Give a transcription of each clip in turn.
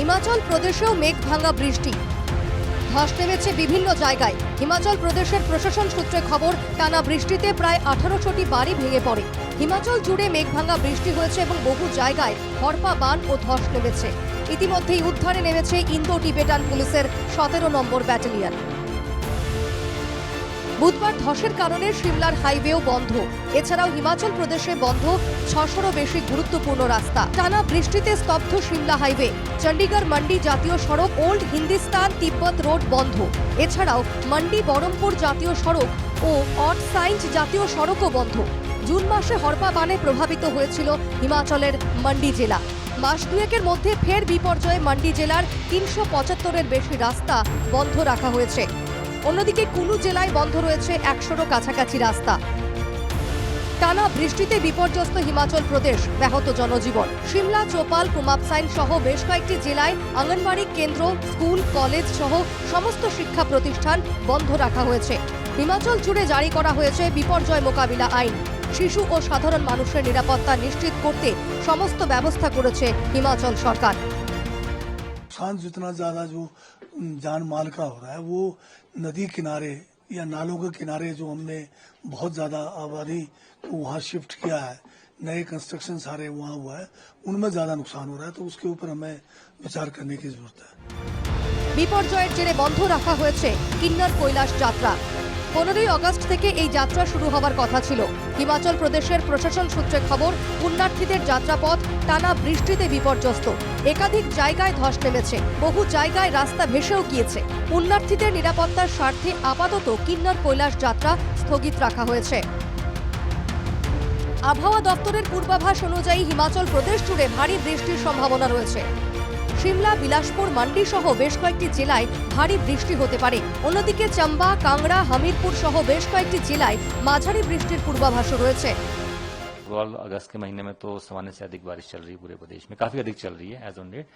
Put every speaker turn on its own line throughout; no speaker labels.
হিমাচল প্রদেশেও মেঘ ভাঙা বৃষ্টি। ধস নেমেছে বিভিন্ন জায়গায়। হিমাচল প্রদেশের প্রশাসন সূত্রে খবর, টানা বৃষ্টিতে প্রায় আঠারোশোটি বাড়ি ভেঙে পড়ে। হিমাচল জুড়ে মেঘভাঙা বৃষ্টি হয়েছে এবং বহু জায়গায় হরপা বান ও ধস নেমেছে। ইতিমধ্যেই উদ্ধারে নেমেছে ইন্দো টিবেটান পুলিশের সতেরো নম্বর ব্যাটালিয়ন। বুধবার ধসের কারণে সিমলার হাইওয়েও বন্ধ। এছাড়াও হিমাচল প্রদেশে বন্ধ, ছশোরও বেশি গুরুত্বপূর্ণ রাস্তা। টানা বৃষ্টিতে স্তব্ধ সিমলা হাইওয়ে। চণ্ডীগড় মান্ডি জাতীয় সড়ক ওল্ড হিন্দিস্তান তিব্বত রোড বন্ধ। এছাড়াও মান্ডি বহরমপুর জাতীয় সড়ক ও অট সাইন্স জাতীয় সড়কও বন্ধ। জুন মাসে হরপা বানে প্রভাবিত হয়েছিল হিমাচলের মান্ডি জেলা। মাস দুয়েকের মধ্যে ফের বিপর্যয়ে মান্ডি জেলার তিনশো পঁচাত্তরের বেশি রাস্তা বন্ধ রাখা হয়েছে। অন্যদিকে কুলু জেলায় বন্ধ রয়েছে একশোরও কাছাকাছি রাস্তা। টানা বৃষ্টিতে বিপর্যস্ত হিমাচল প্রদেশ, ব্যাহত জনজীবন। সিমলা চোপাল কুমাবসাইন সহ বেশ কয়েকটি জেলায় আঙ্গনবাড়ি কেন্দ্র, স্কুল, কলেজ সহ সমস্ত শিক্ষা প্রতিষ্ঠান বন্ধ রাখা হয়েছে। হিমাচল জুড়ে জারি করা হয়েছে বিপর্যয় মোকাবিলা আইন। শিশু ও সাধারণ মানুষের নিরাপত্তা নিশ্চিত করতে সমস্ত ব্যবস্থা করেছে হিমাচল সরকার।
नुकसान जितना ज्यादा जो जान माल का हो रहा है वो नदी किनारे या नालों के किनारे जो हमने बहुत ज्यादा आबादी को वहाँ शिफ्ट किया है नए कंस्ट्रक्शन सारे वहाँ हुआ है उनमें ज्यादा नुकसान हो रहा है तो उसके ऊपर हमें विचार करने की जरूरत है
বিপর্যয়ের জেরে বন্ধ রাখা হয়েছে কিন্নর কৈলাস যাত্রা পনেরোই আগস্ট থেকে এই যাত্রা শুরু হওয়ার কথা ছিল। হিমাচল প্রদেশের প্রশাসন সূত্রে খবর, পুণ্যার্থীদের যাত্রাপথ টানা বৃষ্টিতে বিপর্যস্ত। একাধিক জায়গায় ধস নেমেছে, বহু জায়গায় রাস্তা ভেসেও গিয়েছে পুণ্যার্থীদের নিরাপত্তার স্বার্থে আপাতত কিন্নর কৈলাস যাত্রা স্থগিত রাখা হয়েছে। আবহাওয়া দপ্তরের পূর্বাভাস অনুযায়ী হিমাচল প্রদেশ জুড়ে ভারী বৃষ্টির সম্ভাবনা রয়েছে। সিমলা বিলাসপুর মান্ডি সহ বেশ কয়েকটি জেলায় ভারী বৃষ্টি হতে পারে অন্যদিকে চাম্বা কাংড়া হামিরপুর সহ বেশ কয়েকটি জেলায় মাঝারি বৃষ্টির পূর্বাভাসও রয়েছে
ओवरऑल अगस्त के महीने में तो सामान्य से अधिक बारिश चल रही है पूरे प्रदेश में काफी अधिक चल रही है एज ऑन डेट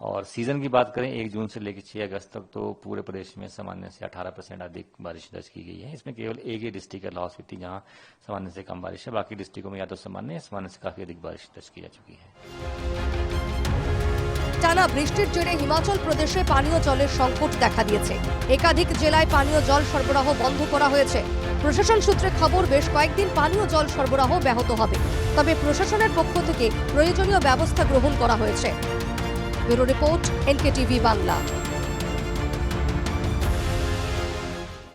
और सीजन की बात करें एक जून से लेकर छह अगस्त तक तो पूरे प्रदेश में सामान्य से 18 परसेंट अधिक बारिश दर्ज की गई है इसमें केवल एक ही डिस्ट्रिक्ट है लाहौल स्पीति जहां सामान्य से कम बारिश है बाकी डिस्ट्रिक्टों में या तो सामान्य या सामान्य से काफी अधिक बारिश दर्ज की जा चुकी है
টানা বৃষ্টির জেরে হিমাচল প্রদেশে পানীয় জলের সংকট দেখা দিয়েছে। একাধিক জেলায় পানীয় জল সরবরাহ বন্ধ করা হয়েছে। প্রশাসন সূত্রে খবর, বেশ কয়েকদিন পানীয় জল সরবরাহ ব্যাহত হবে। তবে প্রশাসনের পক্ষ থেকে প্রয়োজনীয় ব্যবস্থা গ্রহণ করা হয়েছে। Bureau report, NKTV Bangla.